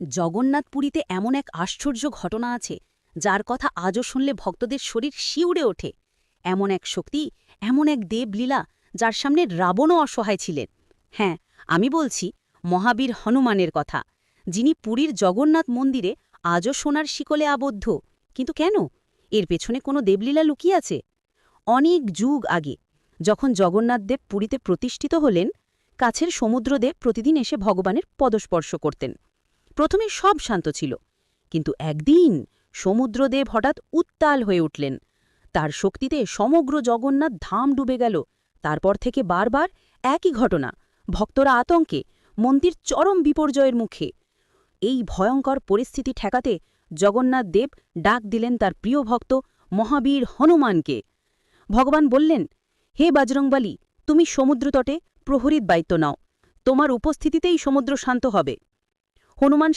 জগন্নাথপুরীতে এমন এক আশ্চর্য ঘটনা আছে, যার কথা আজও শুনলে ভক্তদের শরীর শিউড়ে ওঠে। এমন এক শক্তি, এমন এক দেবলীলা, যার সামনে রাবণও অসহায় ছিলেন। হ্যাঁ আমি বলছি মহাবীর হনুমানের কথা, যিনি পুরীর জগন্নাথ মন্দিরে আজও সোনার শিকলে আবদ্ধ। কিন্তু কেন? এর পেছনে কোনো দেবলীলা লুকিয়ে আছে? অনেক যুগ আগে, যখন জগন্নাথদেব পুরীতে প্রতিষ্ঠিত হলেন, কাছের সমুদ্রদেব প্রতিদিন এসে ভগবানের পদস্পর্শ করতেন। প্রথমে সব শান্ত ছিল। কিন্তু একদিন সমুদ্রদেব হঠাৎ উত্তাল হয়ে উঠলেন। তার শক্তিতে সমগ্র জগন্নাথ ধাম ডুবে গেল। তারপর থেকে বারবার একই ঘটনা। ভক্তরা আতঙ্কে, মন্দির চরম বিপর্যয়ের মুখে। এই ভয়ঙ্কর পরিস্থিতি ঠেকাতে জগন্নাথ দেব ডাক দিলেন তার প্রিয় ভক্ত মহাবীর হনুমানকে। ভগবান বললেন, হে বাজরংবালী, তুমি সমুদ্রতটে প্রহরীর দায়িত্ব নাও। তোমার উপস্থিতিতেই সমুদ্র শান্ত হবে। হনুমান